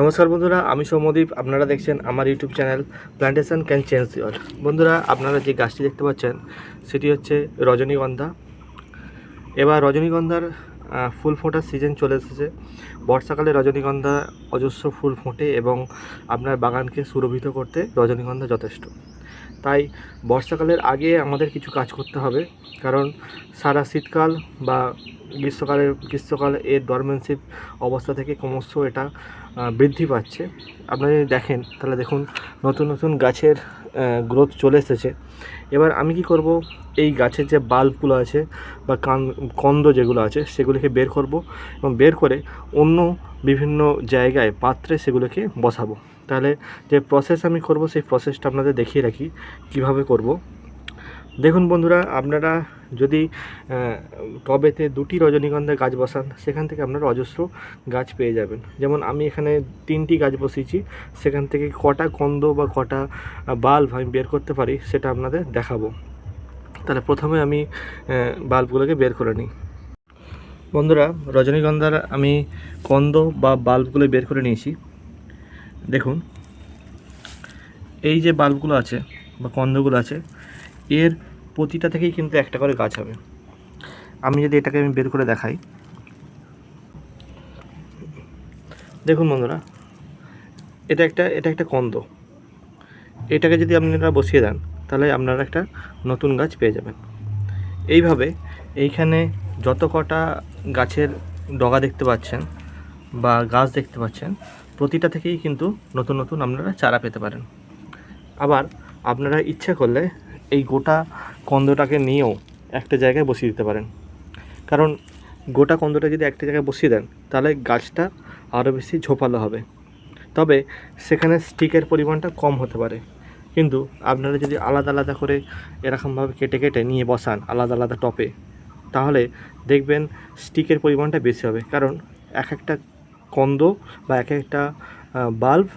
নমস্কার বন্ধুরা, আমি সৌমদীপ আপনারা দেখছেন আমার YouTube channel plantation can change your বন্ধুরা, আপনারা যে গাছটি দেখতে পাচ্ছেন, সেটি হচ্ছে রজনীগন্ধা। এবার রজনীগন্ধার ফুল ফোটার সিজন চলে এসেছে। বর্ষাকালে রজনীগন্ধা অজস্র ফুল ফোটে এবং আপনার বাগানকে সুরভিত করতে রজনীগন্ধা যথেষ্ট। তাই বর্ষাকালের আগে আমাদের কিছু কাজ করতে হবে। কারণ সারা শীতকাল বা গ্রীষ্মকালের, গ্রীষ্মকাল এর ডরমেন্সিভ অবস্থা থেকে ক্রমশ এটা বৃদ্ধি পাচ্ছে। আপনারা যদি দেখেন, তাহলে দেখুন নতুন নতুন গাছের গ্রোথ চলে এসেছে। এবার আমি কি করব? এই গাছের যে বাল্বগুলো আছে বা কান, কন্দ যেগুলো আছে, সেগুলিকে বের করব এবং বের করে অন্য বিভিন্ন জায়গায় পাত্রে সেগুলোকে বসাবো। তাহলে যে প্রসেস আমি করব, সেই প্রসেসটা আপনাদের দেখিয়ে রাখি, কীভাবে করব। দেখুন বন্ধুরা, আপনারা যদি টবেতে দুটি রজনীগন্ধা গাছ বসান, সেখান থেকে আপনারা অজস্র গাছ পেয়ে যাবেন। যেমন আমি এখানে তিনটি গাছ বসিয়েছি, সেখান থেকে কটা কন্দ বা কটা বাল্ব আমি বের করতে পারি, সেটা আপনাদের দেখাবো। তাহলে প্রথমে আমি বাল্বগুলোকে বের করে নিই। বন্ধুরা, রজনীগন্ধার আমি কন্দ বা বাল্বগুলো বের করে নিয়েছি। দেখুন, এই যে বাল্বগুলো আছে বা কন্দগুলো আছে, এর প্রতিটা থেকেই কিন্তু একটা করে গাছ হবে। আমি যদি এটাকে আমি বের করে দেখাই। দেখুন বন্ধুরা, এটা একটা এটা একটা কন্দ। এটাকে যদি আপনারা বসিয়ে দেন, তাহলে আপনারা একটা নতুন গাছ পেয়ে যাবেন। এইভাবে এইখানে যত কটা গাছের ডগা দেখতে পাচ্ছেন বা গাছ দেখতে পাচ্ছেন প্রতিটা থেকেই কিন্তু নতুন নতুন আপনারা চারা পেতে পারেন। আবার আপনারা ইচ্ছে করলে এই গোটা কন্দটাকে নিয়েও একটা জায়গায় বসিয়ে দিতে পারেন। কারণ গোটা কন্দটা যদি একটা জায়গায় বসিয়ে দেন, তাহলে গাছটা আরও বেশি ঝোপালো হবে। তবে সেখানে স্টিকের পরিমাণটা কম হতে পারে। কিন্তু আপনারা যদি আলাদা আলাদা করে এরকমভাবে কেটে কেটে নিয়ে বসান আলাদা আলাদা টপে, তাহলে দেখবেন স্টিকের পরিমাণটা বেশি হবে। কারণ এক একটা কন্দ বা এক একটা বাল্ব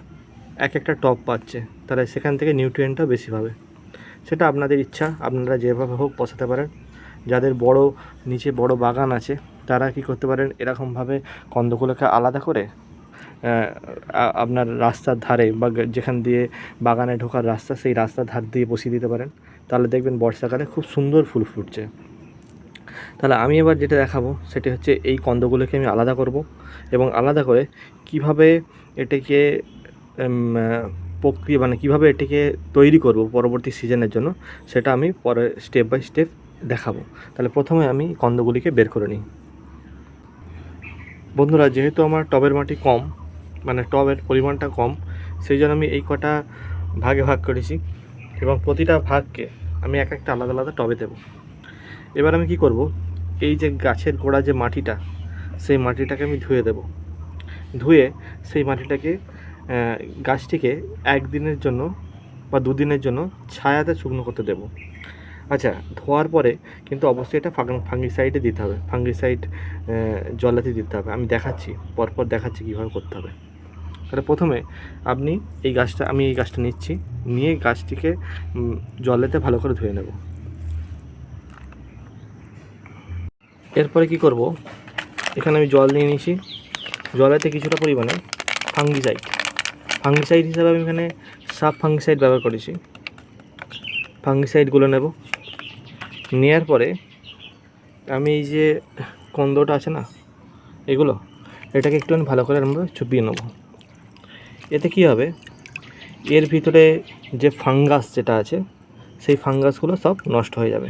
এক একটা টপ পাচ্ছে, তাহলে সেখান থেকে নিউট্রিয়েন্টটা বেশি পাবে। সেটা আপনাদের ইচ্ছা, আপনারা যেভাবে হোক বসাতে পারেন। যাদের বড়, নিচে বড় বাগান আছে, তারা কি করতে পারেন, এরকমভাবে কন্দগুলোকে আলাদা করে আপনার রাস্তার ধারে বা যেখান দিয়ে বাগানে ঢোকার রাস্তা, সেই রাস্তার ধার দিয়ে বসিয়ে দিতে পারেন। তাহলে দেখবেন বর্ষাকালে খুব সুন্দর ফুল ফুটছে। তাহলে আমি এবার যেটা দেখাবো, সেটি হচ্ছে এই কন্দগুলোকে আমি আলাদা করব এবং আলাদা করে কীভাবে এটাকে প্রক্রিয়া মানে কীভাবে এটিকে তৈরি করব পরবর্তী সিজনের জন্য, সেটা আমি পরে স্টেপ বাই স্টেপ দেখাবো। তাহলে প্রথমে আমি কন্দগুলিকে বের করে নিই। বন্ধুরা, যেহেতু আমার টবের মাটি কম মানে টবের পরিমাণটা কম সেই জন্য আমি এই কটা ভাগে ভাগ করেছি এবং প্রতিটা ভাগকে আমি এক একটা আলাদা আলাদা টবে দেবো। এবার আমি কি করব? এই যে গাছের গোড়া যে মাটিটা, সেই মাটিটাকে আমি ধুয়ে দেব। ধুয়ে সেই মাটিটাকে গাছটিকে একদিনের জন্য বা দুদিনের জন্য ছায়াতে শুকনো করতে দেব। আচ্ছা ধোয়ার পরে কিন্তু অবশ্যই এটা ফাঙ্গিসাইডে দিতে হবে। ফাঙ্গিসাইড জলাতে দিতে হবে। আমি দেখাচ্ছি, পরপর দেখাচ্ছি কীভাবে করতে হবে। তাহলে প্রথমে আপনি এই গাছটা, আমি এই গাছটা নিচ্ছি। নিয়ে গাছটিকে জলেতে ভালো করে ধুয়ে নেব। এরপরে কি করব? এখানে আমি জল নিয়ে নিয়েছি। জলেতে কিছুটা পরিমাণে ফাঙ্গিসাইড ফাঙ্গিসাইড হিসাবে আমি এখানে সাব ফাঙ্গিসাইড ব্যবহার করেছি। ফাঙ্গিসাইডগুলো নেব। নেওয়ার পরে আমি এই যে কন্দটা আছে না, এগুলো, এটাকে একটু ভালো করে আমরা চুপিয়ে নেব। এতে কি হবে? এর ভিতরে যে ফাঙ্গাস যেটা আছে, সেই ফাঙ্গাসগুলো সব নষ্ট হয়ে যাবে।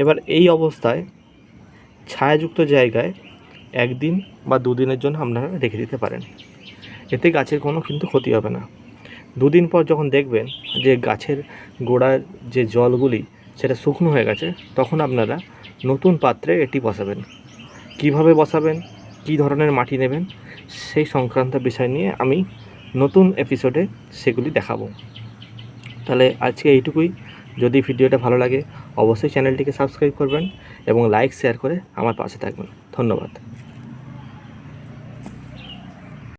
এবার এই অবস্থায় ছায়াযুক্ত জায়গায় একদিন বা দুদিনের জন্য আপনারা রেখে দিতে পারেন। এতে গাছের কোনো কিন্তু ক্ষতি হবে না। দুদিন পর যখন দেখবেন যে গাছের গোড়ার যে জলগুলি সেটা শুকনো হয়ে গেছে, তখন আপনারা নতুন পাত্রে এটি বসাবেন। কীভাবে বসাবেন? কী ধরনের মাটি নেবেন? সেই সংক্রান্ত বিষয় নিয়ে আমি নতুন এপিসোডে সেগুলি দেখাবো। তাহলে আজকে এইটুকুই। যদি ভিডিওটা ভালো লাগে, অবশ্যই চ্যানেলটিকে সাবস্ক্রাইব করবেন এবং লাইক, শেয়ার করে আমার পাশে থাকবেন। ধন্যবাদ।